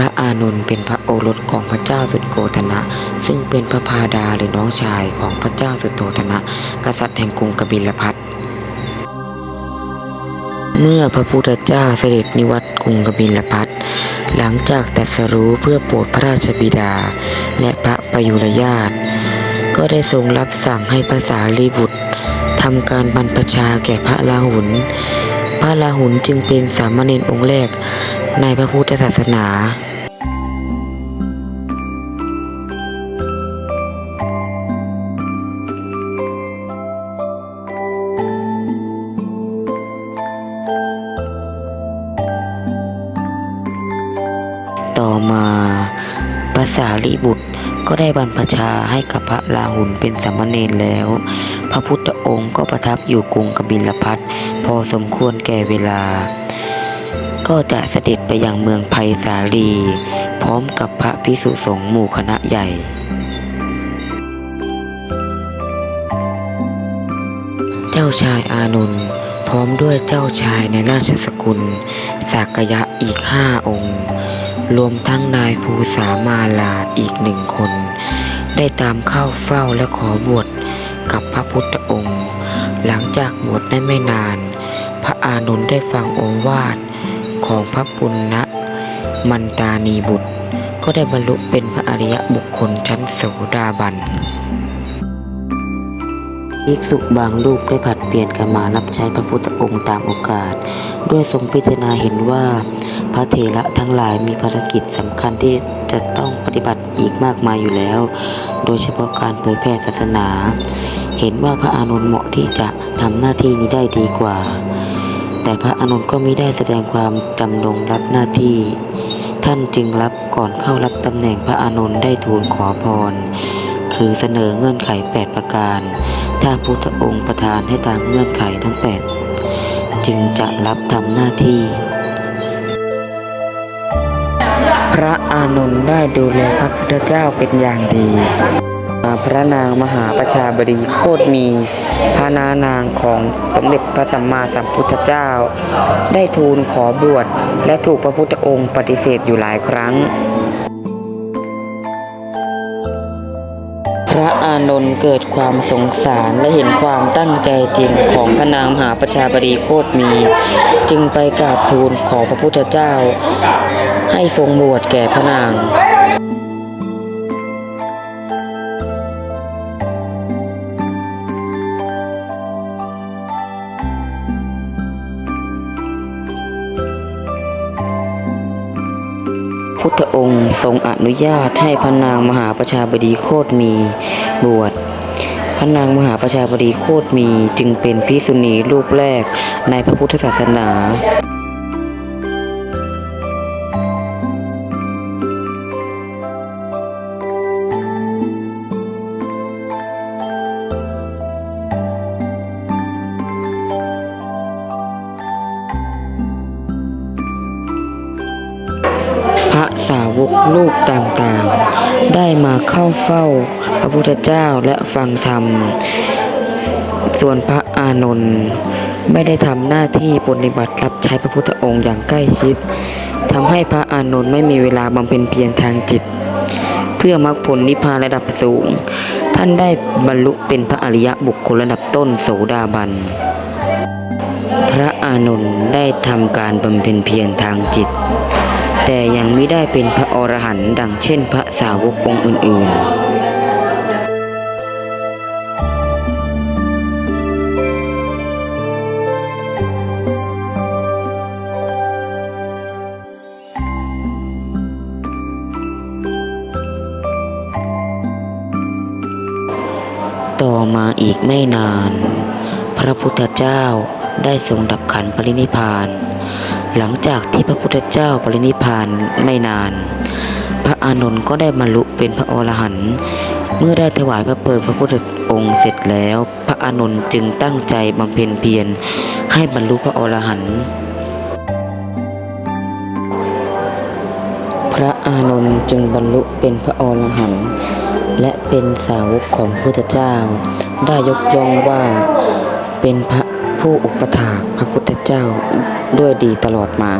ระอานนท์เป็นพระโอรสของพระเจ้าสุดโกธนะ ซึ่งเป็นพระพาดาหรือน้องชายของพระเจ้าสุดโธนะ กษัตริย์แห่งกรุงกบิลพัทเมื่อพระพุทธเจ้าเสด็จนิวัตกรุงกบิลพัทหลังจากตรัสรู้เพื่อโปรดพระราชบิดา และพระประยุรญาติ ก็ได้ทรงรับสั่งให้ภาษาลีบุตรทำการบรรพชาแก่พระลาหุนพระลาหุนจึงเป็นสามเณรองค์แรก ในพระพุทธศาสนาต่อมาภาษาลิบุตรก็ได้บรรพชาให้กับพระลาหุนเป็นสามเณรแล้ว พระพุทธองค์ก็ประทับอยู่กรุงกบิลพัทพอสมควรแก่เวลา ก็จะเสด็จไปยังเมืองไผ่สาลี พร้อมกับพระพิสุสงฆ์หมู่คณะใหญ่ เจ้าชายอานนท์พร้อมด้วยเจ้าชายในราชสกุลสากยะอีกห้าองค์ รวมทั้งนายภูสามาลาอีกหนึ่งคน ได้ตามเข้าเฝ้าและขอบวชกับพระพุทธองค์ หลังจากบวชได้ไม่นาน พระอานนท์ได้ฟังโอวาท ของพระปุณณมันตานีบุตร ก็ได้บรรลุเป็นพระอริยบุคคลชั้นโสดาบันภิกษุบางรูปได้ผัดเปลี่ยนกันมารับใช้พระพุทธองค์ตามโอกาส ด้วยทรงพิจารณาเห็นว่า พระเถระทั้งหลายมีภารกิจสำคัญที่จะต้องปฏิบัติอีกมากมายอยู่แล้ว โดยเฉพาะการเผยแพร่ศาสนา เห็นว่าพระอานนท์เหมาะที่จะทำหน้าที่นี้ได้ดีกว่า แต่พระอานนท์ก็มิได้แสดงความจำนงรับหน้าที่ ท่านจึงรับก่อนเข้ารับตำแหน่งพระอานนท์ได้ทูลขอพร คือเสนอเงื่อนไข 8 ประการ ถ้าพุทธองค์ประทานให้ตามเงื่อนไขทั้ง 8 จึงจะรับทำหน้าที่ พระอานนท์ได้ดูแลพระพุทธเจ้าเป็นอย่างดี พระนางมหาประชาบดีโคตรมี พระนานางของสมเด็จพระสัมมาสัมพุทธเจ้า ได้ทูลขอบวชและถูกพระพุทธองค์ปฏิเสธอยู่หลายครั้ง พระอานนท์เกิดความสงสารและเห็นความตั้งใจจริงของพระนางมหาประชาบดีโคตรมี จึงไปกราบทูลขอพระพุทธเจ้า ให้ทรงบวชแก่พระนาง พุทธองค์ทรงอนุญาตให้พระนางมหาประชาบดีโคตรมีบวชพระนางมหาประชาบดีโคตรมีจึงเป็นพิสุณีรูปแรกในพระพุทธศาสนา สาวกรูปต่างๆ ได้มาเข้าเฝ้าพระพุทธเจ้าและฟังธรรม ส่วนพระอานนท์ไม่ได้ทำหน้าที่ปฏิบัติรับใช้พระพุทธองค์อย่างใกล้ชิดทำให้พระอานนท์ไม่มีเวลาบำเพ็ญเพียรทางจิต เพื่อมรรคผลนิพพานระดับสูง ท่านได้บรรลุเป็นพระอริยบุคคลระดับต้นโสดาบันพระอานนท์ได้ทำการบำเพ็ญเพียรทางจิต แต่ยังไม่ได้เป็นพระอรหันต์ดังเช่นพระสาวกองค์อื่น ๆต่อมาอีกไม่นาน พระพุทธเจ้าได้ทรงดับขันปรินิพพาน หลังจากที่พระพุทธเจ้าปรินิพานไม่นาน พระอานนท์ก็ได้บรรลุเป็นพระอรหันต์เมื่อได้ถวายพระเพลิงพระพุทธองค์เสร็จแล้ว พระอานนท์จึงตั้งใจบำเพ็ญเพียรให้บรรลุพระอรหันต์พระอานนท์จึงบรรลุเป็นพระอรหันต์และเป็นสาวกของพระพุทธเจ้า ได้ยกย่องว่าเป็นพระ ผู้อุปถากพระพุทธเจ้าด้วยดีตลอดมา